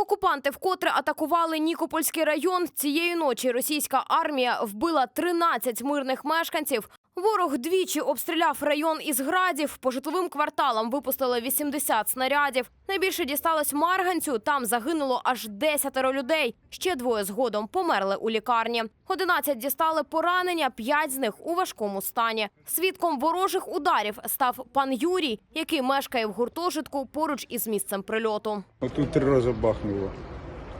Окупанти вкотре атакували Нікопольський район. Цієї ночі російська армія вбила 13 мирних мешканців. Ворог двічі обстріляв район із градів. По житловим кварталам випустили 80 снарядів. Найбільше дісталось Марганцю. Там загинуло аж 10 людей. Ще двоє згодом померли у лікарні. 11 дістали поранення, 5 з них у важкому стані. Свідком ворожих ударів став пан Юрій, який мешкає в гуртожитку поруч із місцем прильоту. Тут три рази бахнуло.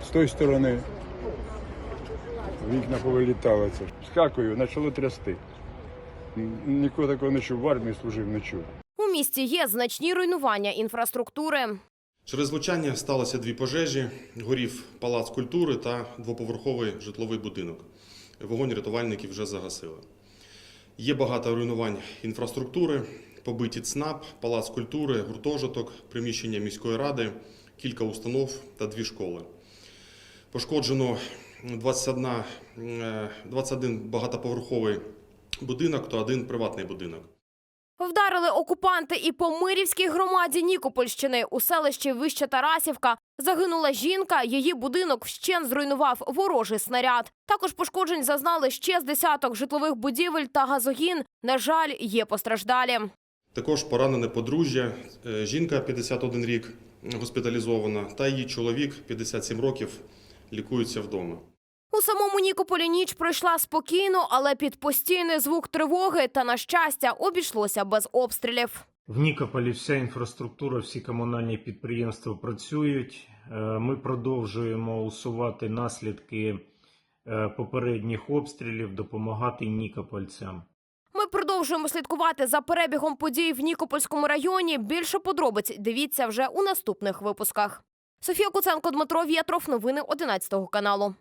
З тої сторони вікна повилітали. Це. Скакую, почало трясти. Н- Ніколи такого не чув, в армії служив, не чув. У місті є значні руйнування інфраструктури. Через влучання сталося дві пожежі. Горів палац культури та двоповерховий житловий будинок. Вогонь рятувальники вже загасили. Є багато руйнувань інфраструктури, побиті ЦНАП, палац культури, гуртожиток, приміщення міської ради, кілька установ та дві школи. Пошкоджено 21, е, 21 багатоповерховий будинок та один приватний будинок. Вдарили окупанти і по Мирівській громаді Нікопольщини у селищі Вища Тарасівка. Загинула жінка. Її будинок вщен зруйнував ворожий снаряд. Також пошкоджень зазнали ще з десяток житлових будівель та газогін. На жаль, є постраждалі. Також поранене подружжя, е, жінка 51 рік госпіталізована, та її чоловік 57 років лікується вдома. У самому Нікополі ніч пройшла спокійно, але під постійний звук тривоги та на щастя обійшлося без обстрілів. В Нікополі вся інфраструктура, всі комунальні підприємства працюють. Е, Ми продовжуємо усувати наслідки е, попередніх обстрілів, допомагати нікопольцям. Ми продовжуємо слідкувати за перебігом подій в Нікопольському районі. Більше подробиць дивіться вже у наступних випусках. Софія Куценко, Дмитро Вєтров. Новини 11 каналу.